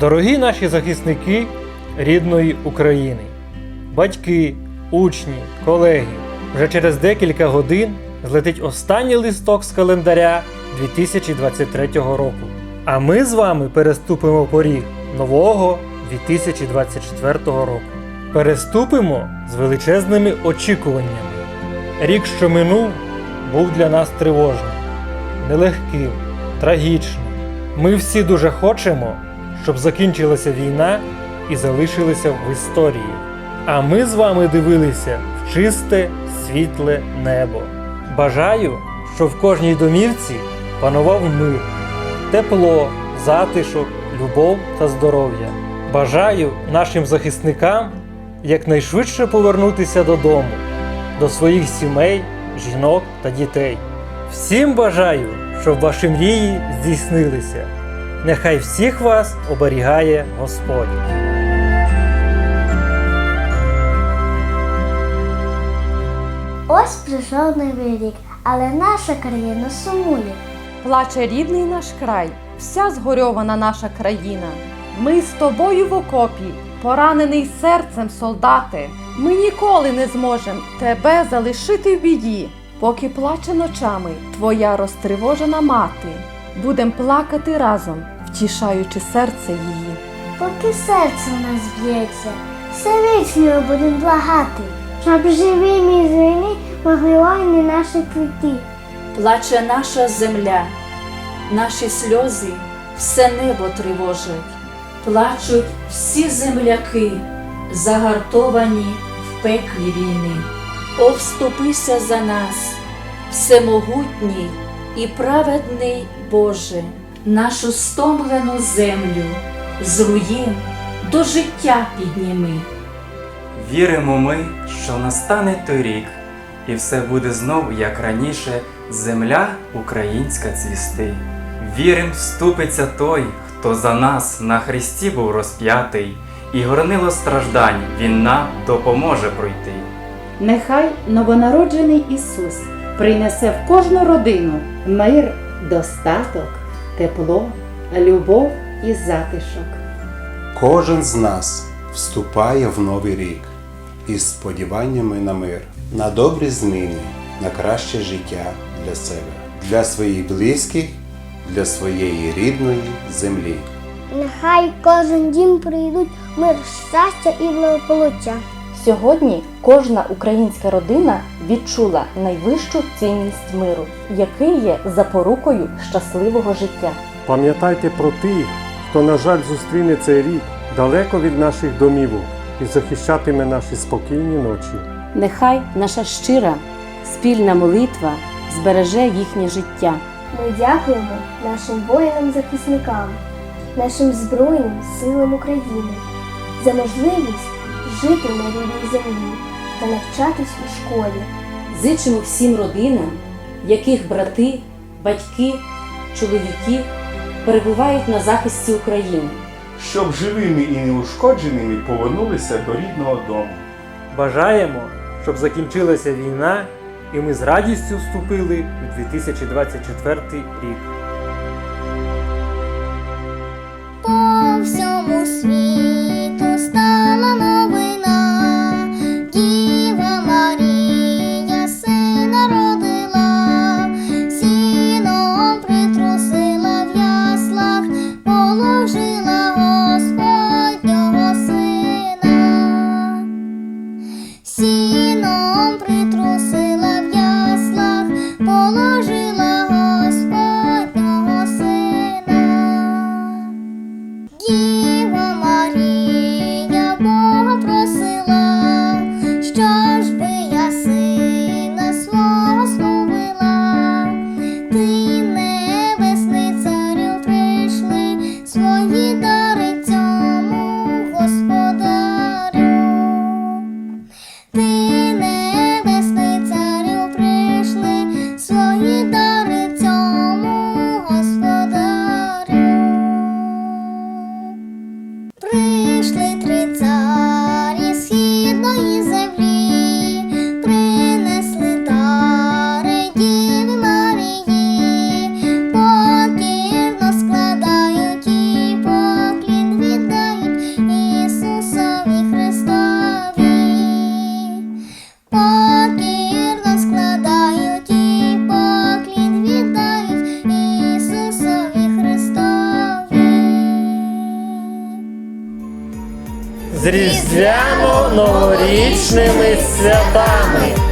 Дорогі наші захисники рідної України, батьки, учні, колеги, вже через декілька годин злетить останній листок з календаря 2023 року. А ми з вами переступимо поріг нового 2024 року. Переступимо з величезними очікуваннями. Рік, що минув, був для нас тривожним, нелегким, трагічним. Ми всі дуже хочемо, щоб закінчилася війна і залишилися в історії. А ми з вами дивилися в чисте, світле небо. Бажаю, щоб в кожній домівці панував мир, тепло, затишок, любов та здоров'я. Бажаю нашим захисникам якнайшвидше повернутися додому, до своїх сімей, жінок та дітей. Всім бажаю, щоб ваші мрії здійснилися. Нехай всіх вас оберігає Господь. Ось прийшов новий рік, але наша країна сумує. Плаче рідний наш край, вся згорьована наша країна. Ми з тобою в окопі, поранений серцем солдати. Ми ніколи не зможем тебе залишити в біді, поки плаче ночами твоя розтривожена мати. Будем плакати разом, втішаючи серце її. Поки серце в нас б'ється, Всевишнього будемо благати, щоб живі між війни могли воїни наші прийти. Плаче наша земля, наші сльози все небо тривожать, плачуть всі земляки, загартовані в пеклі війни. О, вступися за нас, всемогутній і праведний Боже, нашу стомлену землю з руїн до життя підніми. Віримо ми, що настане той рік, і все буде знов, як раніше, земля українська цвісти. Вірим, вступиться той, хто за нас на Христі був розп'ятий, і горнило страждань Він нам допоможе пройти. Нехай новонароджений Ісус принесе в кожну родину мир, достаток, тепло, любов і затишок. Кожен з нас вступає в новий рік із сподіваннями на мир, на добрі зміни, на краще життя для себе, для своїх близьких, для своєї рідної землі. Нехай кожен дім прийдуть мир, щастя і благополуччя. Сьогодні кожна українська родина відчула найвищу цінність миру, який є запорукою щасливого життя. Пам'ятайте про тих, хто, на жаль, зустріне цей рік далеко від наших домівок і захищатиме наші спокійні ночі. Нехай наша щира спільна молитва збереже їхнє життя. Ми дякуємо нашим воїнам-захисникам, нашим Збройним силам України за можливість жити на рідній землі та навчатись у школі. Зичимо всім родинам, яких брати, батьки, чоловіки перебувають на захисті України. щоб живими і неушкодженими повернулися до рідного дому. Бажаємо, щоб закінчилася війна і ми з радістю вступили у 2024 рік. see. З різдвяно-новорічними святами!